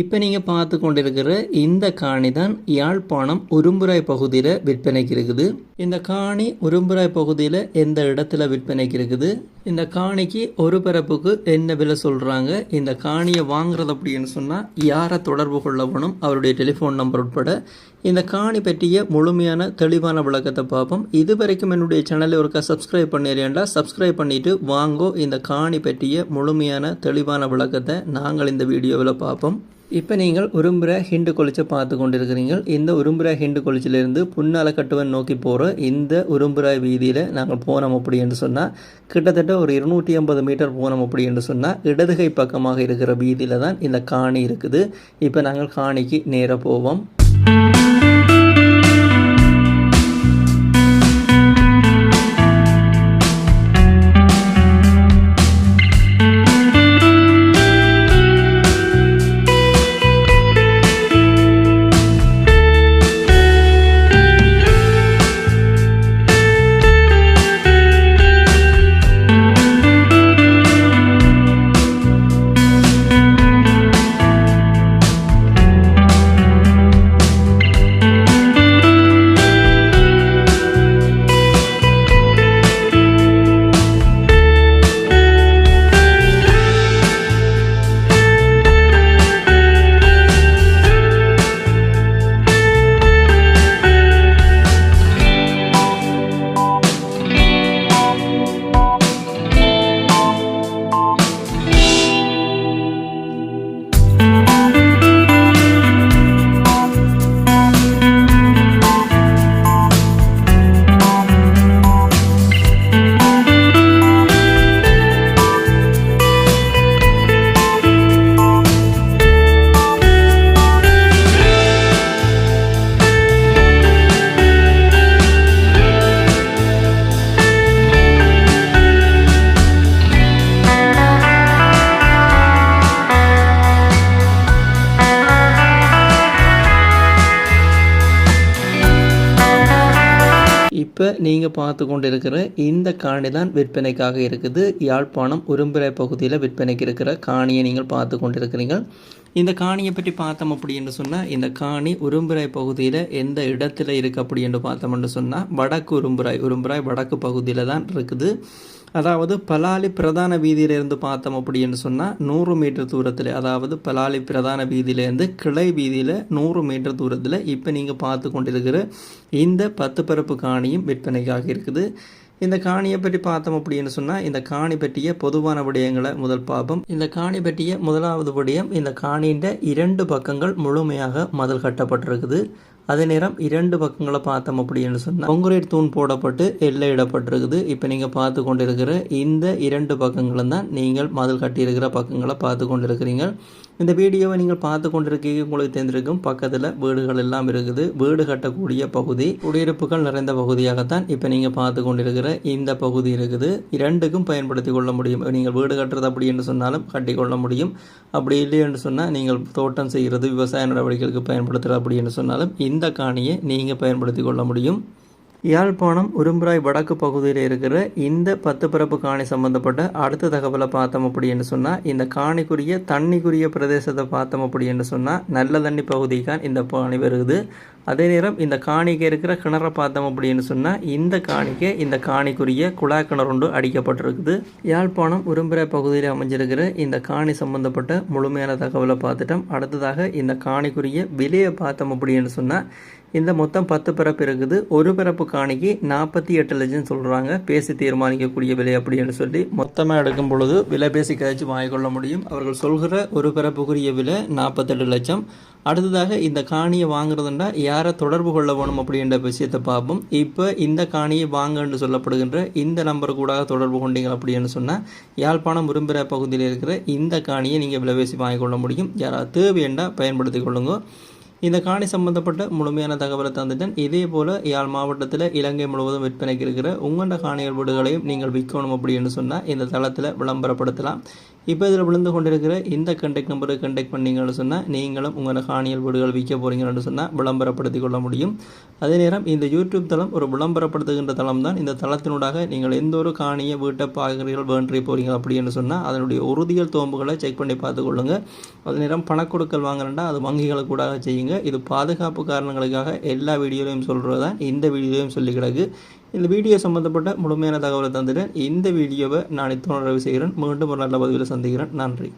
இப்போ நீங்கள் பார்த்து கொண்டிருக்கிற இந்த காணி தான் யாழ்ப்பாணம் உரும்புராய் பகுதியில் விற்பனைக்கு இருக்குது. இந்த காணி உரும்புராய் பகுதியில் எந்த இடத்துல விற்பனைக்கு இருக்குது? இந்த காணிக்கு ஒரு பிறப்புக்கு என்ன விலை சொல்கிறாங்க இந்த காணியை வாங்குறது அப்படின்னு சொன்னால் யாரை தொடர்பு கொள்ளவனும் அவருடைய டெலிஃபோன் நம்பர் உட்பட இந்த காணி பற்றிய முழுமையான தெளிவான விளக்கத்தை பார்ப்போம். இது வரைக்கும் என்னுடைய சேனலை ஒருக்கா சப்ஸ்கிரைப் பண்ணிடுறேன்டா சப்ஸ்கிரைப் பண்ணிவிட்டு வாங்கோ. இந்த காணி பற்றிய முழுமையான தெளிவான விளக்கத்தை நாங்கள் இந்த வீடியோவில் பார்ப்போம். இப்போ நீங்கள் உரும்புற ஹிண்டு கொளிச்சை பார்த்து கொண்டிருக்கிறீர்கள். இந்த உரும்புற ஹிண்டு கொளிச்சிலிருந்து புன்னாலக்கட்டுவன் நோக்கி போகிற இந்த உரும்புராய் வீதியில் நாங்கள் போனோம் அப்படி என்று சொன்னால் கிட்டத்தட்ட ஒரு இருநூற்றி ஐம்பது மீட்டர் போனோம் அப்படி என்று சொன்னால் இடதுகை பக்கமாக இருக்கிற வீதியில் தான் இந்த காணி இருக்குது. இப்போ நாங்கள் காணிக்கு நேராக போவோம். இப்போ நீங்கள் பார்த்து கொண்டிருக்கிற இந்த காணி தான் விற்பனைக்காக இருக்குது. யாழ்ப்பாணம் உரும்பிரை பகுதியில் விற்பனைக்கு இருக்கிற காணியை நீங்கள் பார்த்து கொண்டிருக்கிறீங்க இந்த காணியை பற்றி பார்த்தோம் அப்படின்னு சொன்னால் இந்த காணி உரும்புரை பகுதியில் எந்த இடத்துல இருக்குது அப்படின்னு பார்த்தோம்னு சொன்னால் வடக்கு உரும்புராய் உரும்புராய் வடக்கு பகுதியில் தான் இருக்குது. அதாவது பலாலி பிரதான வீதியிலிருந்து பார்த்தோம் அப்படின்னு சொன்னால் நூறு மீட்டர் தூரத்தில் அதாவது பலாலி பிரதான வீதியிலேருந்து கிளை வீதியில் நூறு மீட்டர் தூரத்தில் இப்போ நீங்கள் பார்த்து கொண்டிருக்கிற இந்த பத்து பரப்பு காணியும் விற்பனைக்காக இருக்குது. இந்த காணியை பற்றி பார்த்தோம் அப்படின்னு சொன்னால் இந்த காணி பற்றிய பொதுவான விடயங்களை முதல் பார்ப்போம். இந்த காணி பற்றிய முதலாவது விடயம் இந்த காணியின் இரண்டு பக்கங்கள் முழுமையாக மதில் கட்டப்பட்டிருக்குது. அதே நேரம் இரண்டு பக்கங்களை பார்த்தோம் அப்படின்னு சொன்னால் கொங்குரேட் தூண் போடப்பட்டு எல்லையிடப்பட்டிருக்குது இப்போ நீங்கள் பார்த்து கொண்டிருக்கிற இந்த இரண்டு பக்கங்களும் தான் நீங்கள் மதில் கட்டியிருக்கிற பக்கங்களை பார்த்து கொண்டிருக்கிறீங்க இந்த வீடியோவை நீங்கள் பார்த்து கொண்டிருக்கீங்க உங்களுக்கு தெரிந்திருக்கும். பக்கத்தில் வீடுகள் எல்லாம் இருக்குது. வீடு கட்டக்கூடிய பகுதி குடியிருப்புகள் நிறைந்த பகுதியாகத்தான் இப்போ நீங்கள் பார்த்து கொண்டிருக்கிற இந்த பகுதி இருக்குது. இரண்டுக்கும் பயன்படுத்தி கொள்ள முடியும். நீங்கள் வீடு கட்டுறது அப்படி என்று சொன்னாலும் கட்டிக்கொள்ள முடியும். அப்படி இல்லை என்று சொன்னால் நீங்கள் தோட்டம் செய்கிறது விவசாய நடவடிக்கைகளுக்கு பயன்படுத்துகிறது அப்படி என்று சொன்னாலும் இந்த காணியை நீங்கள் பயன்படுத்தி கொள்ள முடியும். யாழ்ப்பாணம் உரும்புராய் வடக்கு பகுதியில் இருக்கிற இந்த பத்து பிறப்பு காணி சம்பந்தப்பட்ட அடுத்த தகவலை பார்த்தோம் அப்படின்னு சொன்னால் இந்த காணிக்குரிய தண்ணிக்குரிய பிரதேசத்தை பார்த்தோம் அப்படின்னு சொன்னால் நல்ல தண்ணி பகுதிக்கான் இந்த காணி வருது. அதே நேரம் இந்த காணிக்கு இருக்கிற கிணறை பார்த்தோம் அப்படின்னு சொன்னால் இந்த காணிக்கு இந்த காணிக்குரிய குழாய் கிணறு ஒன்று அடிக்கப்பட்டிருக்குது. யாழ்ப்பாணம் உரும்புரை பகுதியில் அமைஞ்சிருக்கிற இந்த காணி சம்பந்தப்பட்ட முழுமையான தகவலை பார்த்துட்டோம். அடுத்ததாக இந்த காணிக்குரிய விலையை பார்த்தோம் அப்படின்னு சொன்னால் இந்த மொத்தம் பத்து பிறப்பு இருக்குது. ஒரு பிறப்பு காணிக்கு நாற்பத்தி எட்டு லட்சம் சொல்கிறாங்க பேசி தீர்மானிக்கக்கூடிய விலை அப்படின்னு சொல்லி மொத்தமாக எடுக்கும் பொழுது விலை பேசி கதைச்சு வாங்கிக்கொள்ள முடியும். அவர்கள் சொல்கிற ஒரு பிறப்புக்குரிய விலை நாற்பத்தெட்டு லட்சம். அடுத்ததாக இந்த காணியை வாங்குறதுண்டா யாரை தொடர்பு கொள்ள வேணும் அப்படின்ற விஷயத்தை பார்ப்போம். இப்போ இந்த காணியை வாங்கன்னு சொல்லப்படுகின்ற இந்த நம்பர் கூட தொடர்பு கொண்டீங்க அப்படின்னு சொன்னால் யாழ்ப்பாணம் விரும்புகிற பகுதியில் இருக்கிற இந்த காணியை நீங்கள் விலைபேசி வாங்கிக்கொள்ள முடியும். யாராவது தேவையண்டா பயன்படுத்தி கொள்ளுங்க. இந்த காணி சம்பந்தப்பட்ட முழுமையான தகவலை தந்துட்டேன். இதே போல் யாழ் மாவட்டத்தில் இலங்கை முழுவதும் விற்பனைக்கு இருக்கிற உங்கண்ட காணிகள் வீடுகளையும் நீங்கள் விற்கணும் அப்படின்னு சொன்னால் இந்த தளத்தில் விளம்பரப்படுத்தலாம். இப்போ இதில் விழுந்து கொண்டிருக்கிற இந்த கண்டெக்ட் நம்பருக்கு கண்டெக்ட் பண்ணீங்கன்னு சொன்னால் நீங்களும் உங்களோட காணியல் வீடுகள் விற்க போகிறீங்கன்னு சொன்னால் விளம்பரப்படுத்திக் கொள்ள முடியும். அதே நேரம் இந்த யூடியூப் தளம் ஒரு விளம்பரப்படுத்துகின்ற தளம் தான். இந்த தளத்தினூடாக நீங்கள் எந்த ஒரு காணிய வீட்டை பார்க்குறீர்கள் வேண்டி போகிறீங்க அப்படின்னு சொன்னால் அதனுடைய உறுதியல் தோம்புகளை செக் பண்ணி பார்த்துக்கொள்ளுங்க அதே நேரம் பணக்கொடுக்கல் வாங்குறேன்டா அது வங்கிகளுக்கு கூட செய்யுங்க. இது பாதுகாப்பு காரணங்களுக்காக எல்லா வீடியோலையும் சொல்கிறது தான் இந்த வீடியோலையும் சொல்லி கிடக்கு. இந்த வீடியோ சம்மந்தப்பட்ட முழுமையான தகவலை தந்துட்டேன் இந்த வீடியோவை நான் இத்தனை செய்கிறேன். மீண்டும் ஒரு நல்ல பதிவில் சந்திக்கிறேன். நன்றி.